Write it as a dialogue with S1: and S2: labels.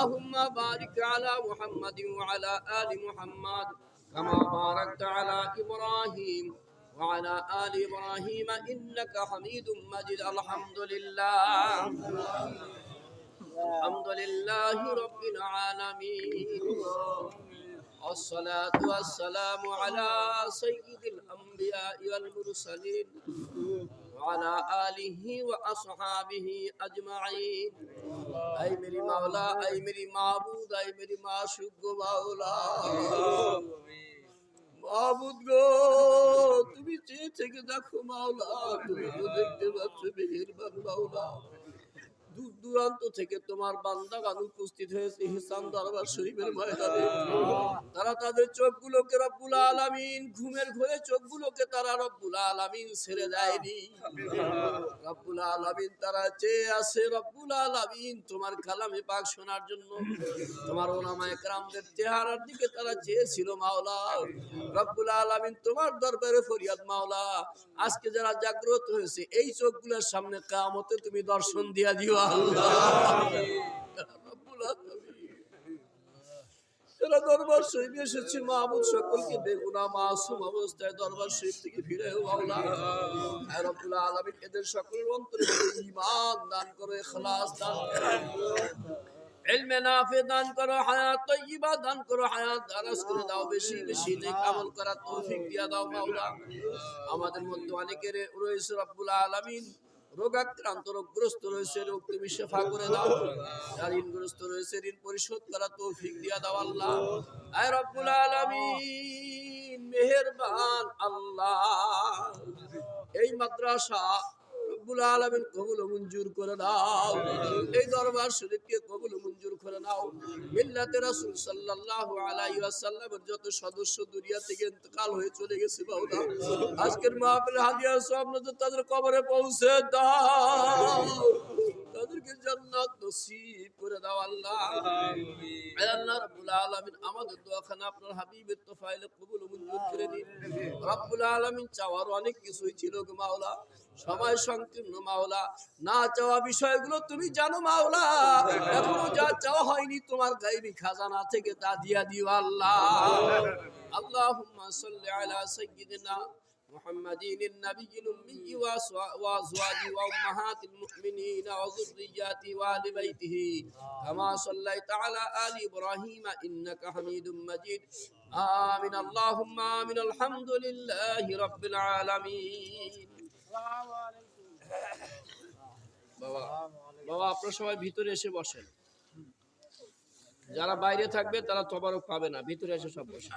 S1: اللهم بارك على محمد وعلى آل محمد كما باركت على إبراهيم وعلى آل إبراهيم إنك حميد مجيد. الحمد لله. الحمد لله رب العالمين. والصلاة والسلام على سيد الأنبياء والمرسلين وعلى آله وأصحابه أجمعين. আই মেরি মাওলা, আই মেরি মাহবুদ আই মেরি মা শুভ মাওলা। মাহবুদ গো, তুমি চেয়ে থেকে দেখো মাওলা, তুমি তো দেখতে পাচ্ছ মেহেরবান মাওলা। দূর দূরান্ত থেকে তোমার বান্দাগান উপস্থিত হয়েছে হিসান দরবার শরীফের ময়দানে। তারা তাদের চোখগুলোকে রব্বুল আলামিন, ঘুমের ঘরে চোখগুলোকে তারা রব্বুল আলামিন ছেড়ে দেয়নি। রব্বুল আলামিন তারা চেয়ে আছে, রব্বুল আলামিন, তোমার কালামে পাক শোনার জন্য। তোমার ওলামায়ে কেরামদের চেহারার দিকে তারা চেয়েছিল, মাওলা, রব্বুল আলামিন তোমার দরবারে ফরিয়াদ, মাওলা। আজকে যারা জাগ্রত হয়েছে, এই চোখগুলোর সামনে কামতে তুমি দর্শন দিয়া দিও। দরবার শরীফ এসেছে মাহমুদ সকলকে বেগুনা মাসুম অবস্থায় দরবার শরীফ থেকে ফিরে রব্বুল এদের সকলের অন্তরে ঈমান দান করো ইখলাস দান করো আমাদের মধ্যে অনেকের রয়েছে রব্বুল আলামিন রোগাক্রান্ত, রোগগ্রস্ত রয়েছে রোগ তুমি শেফা করে দাও। যার ঋণগ্রস্ত রয়েছে, ঋণ পরিশোধ করা তৌফিক দিয়া দাও আল্লাহ। আয় রব্বুল আলামিন, মেহেরবান আল্লাহ। এই মাদ্রাসা রব্বুল কবুল মঞ্জুর করে দাও এই দরবার শরীফকে কবুল মঞ্জুর করে দাও মিল্লাতে যত সদস্য দুনিয়া থেকে ইন্তেকাল হয়ে চলে গেছে বাউদা, আজকের মাহফিল হাদিয়া সব তাদের কবরে পৌঁছে দাও। তাদেরকে জান্নাত নসিব করে দাও আল্লাহ। আয় আল্লাহ রাব্বুল আলামিন, আমাদের দোয়াখানা আপনার হাবিবের তোফাইলে কবুল ও মঞ্জুর করে দিন। রব্বুল আলামিন চাওয়ার অনেক কিছুই ছিল গো মাওলা। সময় সংকীর্ণ মাওলা। না চাওয়া বিষয়গুলো তুমি জানো মাওলা। এখনও যা চাওয়া হয়নি তোমার গাইবি খাজানা থেকে তা দিয়া দিও আল্লাহ। আল্লাহুম্মা সাল্লি আলা সাইয়্যিদিনা محمد النبي الأمي وأسوا- وأزواجه وأمهات المؤمنين وذرياته وآل بيته كما صليت على آل إبراهيم إنك حميد مجيد آمين اللهم آمين الحمد لله رب العالمين বাবা বাবা আপনারা সবাই ভিতরে এসে বসেন যারা বাইরে থাকবে তারা তবারক পাবে না ভিতরে এসে সব বসে